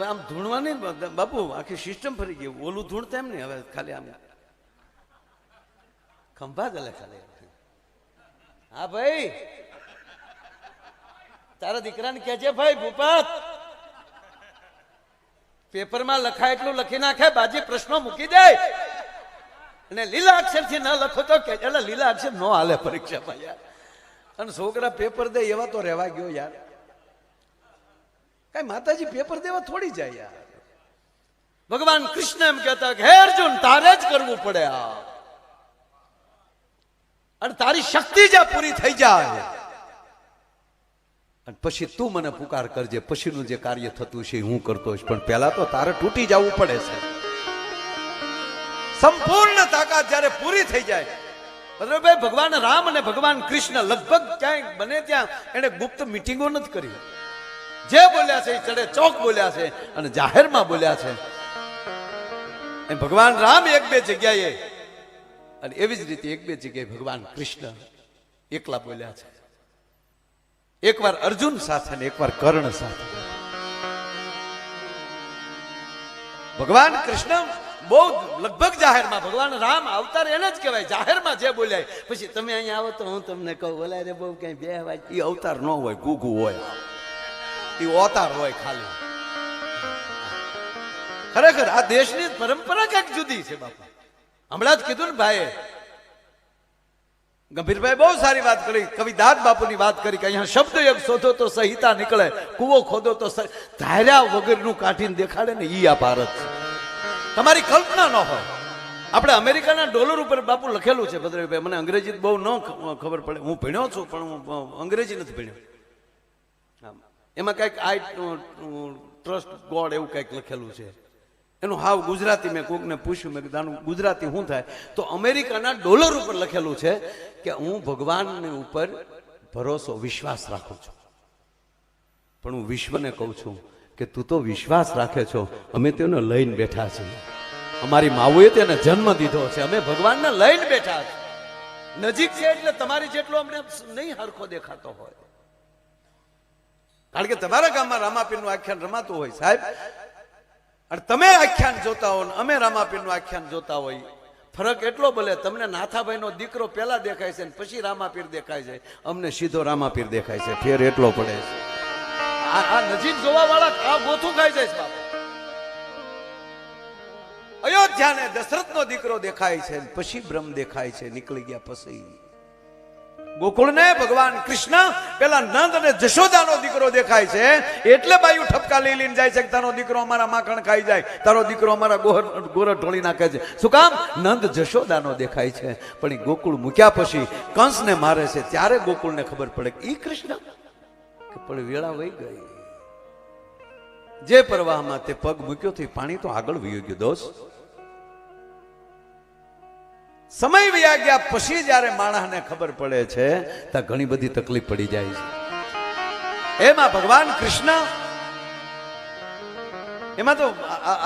હવે આમ ધૂણવાની બાપુ, આખી સિસ્ટમ ફરી ગઈ. ઓલું ધૂણતા એમ નહીં, હવે ખાલી આમ ખંભા ગલે ખાલી હા, ભાઈ. તારા દીકરાને કહેજે ભાઈ, ભૂપત, પેપરમાં લખાય એટલું લખી નાખે, બાજી પ્રશ્નો મૂકી દે. અને લીલા અક્ષરથી ન લખો તો કે એટલે લીલા અક્ષર ન હાલે પરીક્ષામાં યાર. અને છોકરા પેપર દે એવા તો રહેવા ગયો યાર. કઈ માતાજી પેપર દેવા થોડી જાય ભગવાન કૃષ્ણ એમ કહેતા કે, હે અર્જુન, તારે જ કરવું પડે આ. અને તારી શક્તિ જ પૂરી થઈ જાય. અને પછી તું મને પુકાર કરજે. પછીનું જે કાર્ય થતું છે હું કરતો છું પણ પહેલા તો તારે તૂટી જવું પડે છે. સંપૂર્ણ તાકાત જ્યારે પૂરી થઈ જાય. ભાઈ ભગવાન રામ અને ભગવાન કૃષ્ણ લગભગ ક્યાંય બને ત્યાં એને ગુપ્ત મિટિંગો નથી કરી. જે બોલ્યા છે એ ચડે ચોક બોલ્યા છે અને જાહેરમાં બોલ્યા છે. એ ભગવાન રામ એક બે જગ્યાએ અને એવી જ રીતે એક બે જગ્યાએ ભગવાન કૃષ્ણ એકલા બોલ્યા છે. એકવાર અર્જુન સાથે ને એકવાર કર્ણ સાથે. ભગવાન કૃષ્ણ બહુ લગભગ જાહેરમાં, ભગવાન રામ અવતાર એને જ કહેવાય, જાહેરમાં જે બોલ્યા પછી તમે અહીંયા આવો તો હું તમને કહું, બોલાય રે બહુ ક્યાંય બે અવાજ એ અવતાર ન હોય ગુગુ હોય. એ ઓતાર હોય ખાલી. ખરેખર આ દેશની પરંપરા કંઈક જુદી છે બાપા. હમણાં જ કીધું ને ભાઈએ ગંભીરભાઈ બહુ સારી વાત કરી. કવિ દાદ બાપુની વાત કરી કે અહીંયા શબ્દ એક શોધો તો સહિતા નીકળે, કૂવો ખોદો તો ધાર્યા વગરનું કાઢીને દેખાડે ને ઈ આ ભારત. તમારી કલ્પના ન હોય. આપણે અમેરિકાના ડોલર ઉપર બાપુ લખેલું છે, ભદ્રભાઈ. મને અંગ્રેજી બહુ ન ખબર પડે. હું ભણ્યો છું, પણ હું અંગ્રેજી નથી ભણ્યો. એમાં કંઈક આઈ ટ્રસ્ટ ગોડ એવું કંઈક લખેલું છે. એનું હાવ ગુજરાતી મેં કોકને પૂછ્યું, મેં કીધું ગુજરાતી શું થાય? તો અમેરિકાના ડોલર ઉપર લખેલું છે કે હું ભગવાનની ઉપર ભરોસો, વિશ્વાસ રાખું છું. પણ હું વિશ્વને કહું છું કે તું તો વિશ્વાસ રાખે છો. અમે તેને લઈને બેઠા છીએ. અમારી માવુએ તેને જન્મ દીધો છે. અમે ભગવાનને લઈને બેઠા છીએ. નજીક છે એટલે તમારી જેટલો અમને નહીં હરખો દેખાતો હોય. કારણ કે તમારા ગામમાં રામાપીરનું આખ્યાન રમાતું હોય સાહેબ. અને તમે આખ્યાન જોતા હો ને અમે રામાપીરનું આખ્યાન જોતા હોય. ફરક એટલો ભલે તમને નાથાભાઈનો દીકરો પહેલા દેખાય છે ને પછી રામાપીર દેખાય છે. અમને સીધો રામાપીર દેખાય છે. ફેર એટલો પડે છે. આ નજીક જોવા વાળા આ ગોથું ખાઈ જાય છે બાપા. અયોધ્યાને દશરથનો દીકરો દેખાય છે પછી બ્રહ્મ દેખાય છે, નીકળી ગયા પછી. ગોકુળને ભગવાન કૃષ્ણ, પેલા નંદ અને જશોદાનો દીકરો દેખાય છે. એટલે બાયુ ઠપકા લઈ લઈને જાય છે તારો દીકરો અમારા માખણ ખાઈ જાય, તારો દીકરો અમારા ગોહર ગોર ઢોળી નાખે છે. શું કામ? નંદ જશોદાનો દેખાય છે. પણ એ ગોકુળ મૂક્યા પછી કંસને મારે છે. ત્યારે ગોકુળને ખબર પડે કે ઈ કૃષ્ણ. પણ વેળા વહી ગઈ. જે પ્રવાહમાં તે પગ મૂક્યો તો પાણી તો આગળ વહી ગયું, દોસ્ત. સમય વ્યા ગયા પછી જ્યારે માણસને ખબર પડે છે, ત્યાં ઘણી બધી તકલીફ પડી જાય છે. એમાં ભગવાન કૃષ્ણ, એમાં તો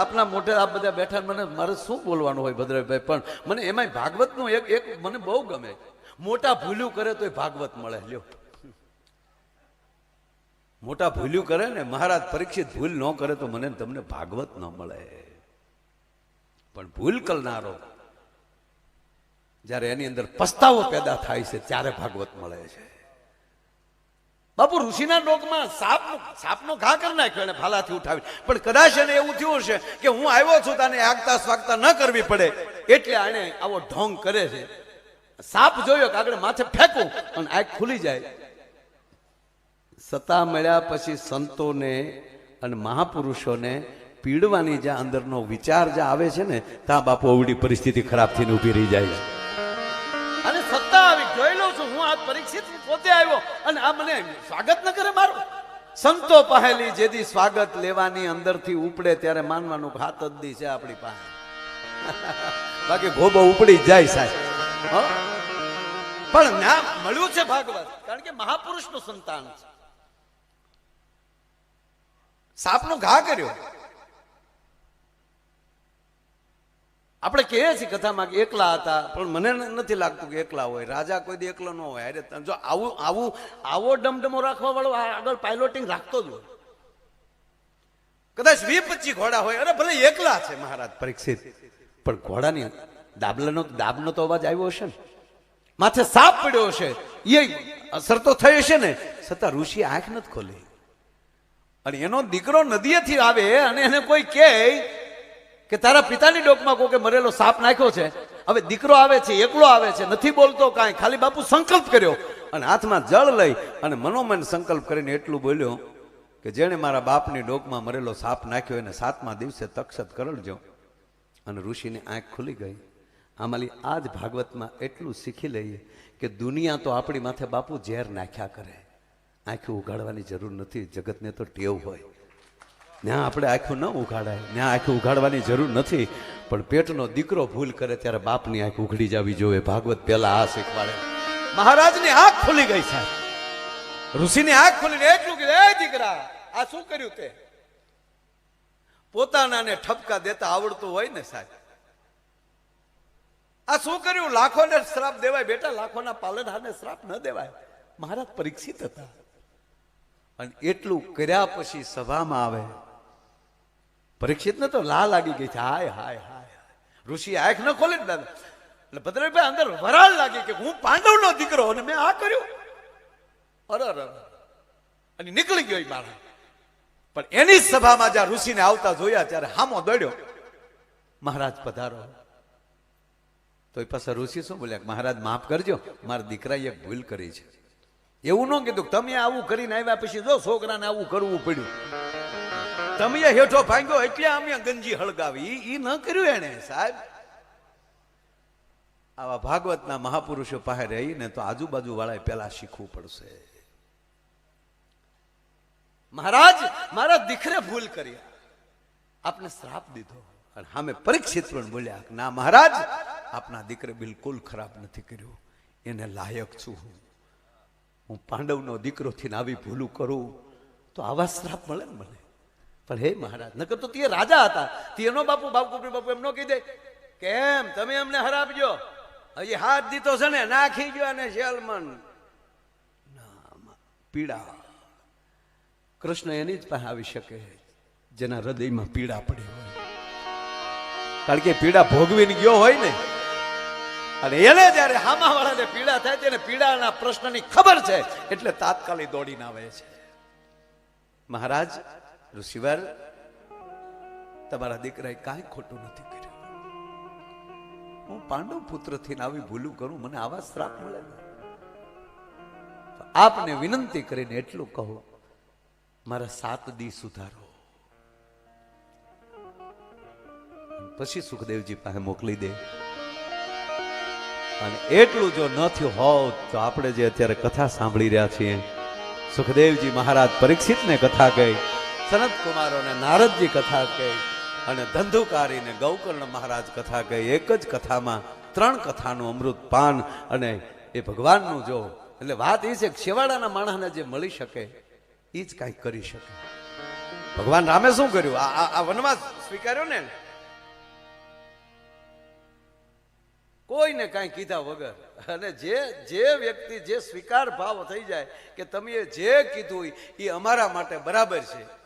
આપના મોટે આ બધા બેઠા મને, મારે શું બોલવાનું હોય ભદ્રભાઈ, પણ મને એમાં ભાગવતનું એક એક મને બહુ ગમે. મોટા ભૂલ્યું કરે તો ભાગવત મળે, લ્યો. મોટા ભૂલ્યું કરે ને, મહારાજ પરીક્ષિત ભૂલ ન કરે તો મને તમને ભાગવત ન મળે. પણ ભૂલ કરનારો જ્યારે એની અંદર પસ્તાવો પેદા થાય છે, ત્યારે ભાગવત મળે છે. બાપુ, ઋષિના ડોકમાં સાપ સાપનો ઘા કરી નાખ્યો એને ફાલાથી ઉઠાવી પણ કદાચ એને એવું થયું હશે કે હું આવ્યો છું તને આગતા સ્વાગતા ન કરવી પડે. એટલે આને આવો ઢોંગ કરે છે. સાપ જોયો કે આગળ માથે ફેંકું અને આંખ ખુલી જાય. સત્તા મળ્યા પછી સંતોને અને મહાપુરુષોને પીડવાની જે અંદરનો વિચાર જે આવે છે ને, ત્યાં બાપુ અવડી પરિસ્થિતિ ખરાબ થઈને ઊભી રહી જાય છે. પરીક્ષિત પોતે આવ્યો અને આ મને સ્વાગત ન કરે મારું. સંતો પહેલી જેથી સ્વાગત લેવાની અંદરથી ઉપડે ત્યારે માનવાનું હાથ જ દી છે આપણી પાસે. બાકી ગોબો ઉપડી જાય સાહેબ? પણ ના મળ્યું છે ભાગવત, કારણ કે મહાપુરુષનું સંતાન છે. સાપનો ઘા કર્યો. આપણે કહીએ છીએ કથામાં કે એકલા હતા, પણ મને નથી લાગતું કે એકલા હોય. રાજા કોઈ દી એકલો ન હોય. અરે જો આવું આવું આવો ડમડમો રાખવા વાળો આગળ પાયલોટિંગ રાખતો જ હોય. કદાચ વી પચીસ ઘોડા હોય. અરે, ભલે એકલા છે મહારાજ પરીક્ષિત, પણ ઘોડાની દાબલાનો દાબનો તો અવાજ આવ્યો હશે ને. માથે સાપ પડ્યો હશે. એ અસર તો થઈ હશે ને. છતાં ઋષિ આંખ નથી ખોલી. અને એનો દીકરો નદીએથી આવે અને એને કોઈ કહે કે તારા પિતાની ડોકમાં કોકે મરેલો સાપ નાખ્યો છે? હવે દીકરો આવે છે, એકલો આવે છે, નથી બોલતો કાંઈ. ખાલી બાપુ સંકલ્પ કર્યો અને હાથમાં જળ લઈ અને મનોમન સંકલ્પ કરીને એટલું બોલ્યો કે જેણે મારા બાપની ડોકમાં મરેલો સાપ નાખ્યો, એને સાતમા દિવસે તક્ષત કરડજો અને ઋષિની આંખ ખુલી ગઈ. આમાંલી આ જ ભાગવતમાં એટલું શીખી લઈએ કે દુનિયા તો આપણી માથે બાપુ ઝેર નાખ્યા કરે. આંખું ઉગાડવાની જરૂર નથી, જગતને તો ટેવ હોય. ત્યાં આપણે આંખું ન ઉઘાડાય. ત્યાં આંખું ઉઘાડવાની જરૂર નથી. પણ પેટનો દીકરો ભૂલ કરે ત્યારે બાપની આંખ ઉઘડી જવી જોઈએ. ભાગવત પહેલા આ શીખવાડે. મહારાજની આંખ ખુલી ગઈ સાહેબ. ઋષિની આંખ ખુલી એટલું કે દીકરા, આ શું કર્યું તે? પોતાનાને ઠપકા દેતા આવડતું હોય ને સાહેબ. આ શું કર્યું? લાખોને શ્રાપ દેવાય. બેટા, લાખોના પાલનહારને શ્રાપ ન દેવાય. મહારાજ પરીક્ષિત હતા. અને એટલું કર્યા પછી સભામાં આવે. પરીક્ષિતને તો લા લાગી ગઈ છે. હાય હાય હાય ઋષિ આંખ ન ખોલી ને દાદા. એટલે ભદ્રભાઈ અંદર વરાળ લાગી કે હું પાંડવનો દીકરો અને મેં આ કર્યું. અરે અરે. અને નીકળી ગયો મારા પણ એની સભામાં જ્યાં ઋષિને આવતા જોયા ત્યારે હામો દોડ્યો. મહારાજ પધારો. તો એ પાસે ઋષિ શું બોલ્યા? મહારાજ, માફ કરજો, મારા દીકરાએ ભૂલ કરી છે. એવું ન કીધું તમે આવું કરીને આવ્યા પછી જો છોકરાને આવું કરવું પડ્યું. તમે હેઠો ભાંગ્યો એટલે અમે ગંજી હળગાવી. એ ન કર્યું એને સાહેબ. આવા ભાગવતના મહાપુરુષો પાસે રહીને તો આજુબાજુ વાળાએ પેલા શીખવું પડશે. મહારાજ, મારા દીકરે ભૂલ કરી. આપને શ્રાપ દીધો. અને સામે પરીક્ષિત પણ બોલ્યા ના, મહારાજ, આપના દીકરે બિલકુલ ખરાબ નથી કર્યું. એને લાયક છું હું. હું પાંડવનો દીકરો થઈને આવી ભૂલું કરું. તો આવા શ્રાપ મળે ને મને પણ હે મહારાજ, નકર તો તે રાજા હતા. તેનો બાપુ બાપુ બાપુ એમ નો કહી દે. કેમ? તમે અમને હરાવજો. હજી હાથ દીધો છે ને, નાખી ગયો અને શેલમન પીડા. કૃષ્ણ એની જ પાસે આવી શકે, જેના હૃદયમાં પીડા પડી હોય. કારણ કે પીડા ભોગવીને ગયો હોય ને, અને એને જ્યારે હામાવાળાને પીડા થાય છે ને, પીડાના પ્રશ્નની ખબર છે, એટલે તાત્કાલિક દોડીને આવે છે. મહારાજ ઋષિવર, તમારા દીકરાએ કાંઈ ખોટું નથી કર્યું. હું પાંડવ પુત્ર થઈને આવી ભૂલું કરું, મને આવા શ્રાપ મળે આપને વિનંતી કરીને એટલું કહો, મારા સાત દી સુધારો. પછી સુખદેવજી પાસે મોકલી દે. અને એટલું જો ન થયું હોત, તો આપણે જે અત્યારે કથા સાંભળી રહ્યા છીએ, સુખદેવજી મહારાજ પરીક્ષિતને કથા કહી સનત કુમારોને નારદજી કથા કહી અને ધંધુકારીને ગૌકર્ણ મહારાજ કથા કહી. એક જ કથામાં ત્રણ કથાનું અમૃત પાન અને એ ભગવાનનું જો, એટલે વાત એ છે કે માણસને જે મળી શકે એ જ કાંઈક કરી શકે. ભગવાન રામે શું કર્યું? આ વનવાસ સ્વીકાર્યો ને? કોઈને કાંઈ કીધા વગર. અને જે જે વ્યક્તિ જે સ્વીકાર ભાવ થઈ જાય કે તમે જે કીધું એ અમારા માટે બરાબર છે.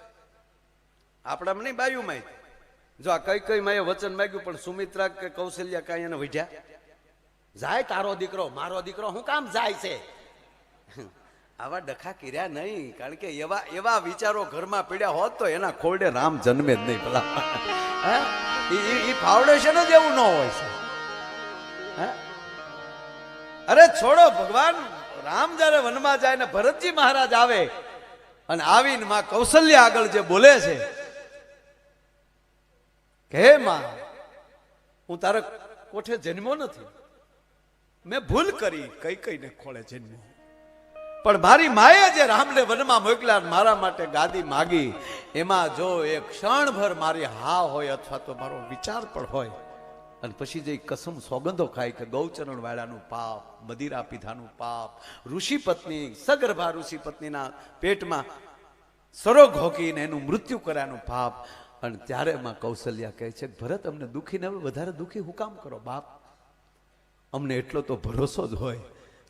આપણા નહીં બાયુમાં જો આ કઈ કઈ માએ વચન માંગ્યું, પણ સુમિત્રા કે કૌશલ્યા કાંઈ એને વઢ્યા? જાય તારો દીકરો, મારો દીકરો, હું કામ જાય છે? આવા ડખા કર્યા નહીં, કારણ કે એવા એવા વિચારો ઘરમાં પીડ્યા હોત તો એના ખોરડે રામ જન્મે જ નહીં પેલા એ ફાઉન્ડેશન જ એવું ન હોય છે? અરે છોડો ભગવાન, રામ જયારે વનમાં જાય ને ભરતજી મહારાજ આવે, અને આવીને માં કૌશલ્ય આગળ જે બોલે છે કે, હે માં, હું તારા કોઠે જન્મો નથી? મેં ભૂલ કરી કઈ કઈને ખોળે જન્મો. પણ મારી માએ જે રામને વનમાં મોકલ્યા મારા માટે ગાદી માગી, એમાં જો એક ક્ષણભર મારી હા હોય અથવા તો મારો વિચાર પણ હોય. અને પછી જે કસમ સોગંદો ખાય કે ગૌચરણ વાળાનું પાપ મદિરા પીધાનું પાપ ઋષિ પત્ની સગર્ભા ઋષિ પત્નીના પેટમાં સરોગ હોકીને એનું મૃત્યુ કર્યાનું પાપ અને ત્યારે એમાં કૌશલ્યા કહે છે, ભરત, અમને દુઃખી ને વધારે દુઃખી હું કામ કરો, બાપ? અમને એટલો તો ભરોસો જ હોય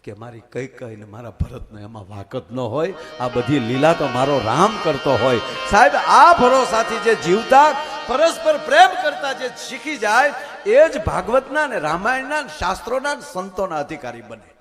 કે મારી કઈ કઈ ને મારા ભરતને એમાં વાકત ન હોય. આ બધી લીલા તો મારો રામ કરતો હોય. સાહેબ, આ ભરોસાથી જે જીવતા, પરસ્પર પ્રેમ કરતા જે શીખી જાય, એ જ ભાગવતના ને રામાયણના શાસ્ત્રોના સંતોના અધિકારી બને.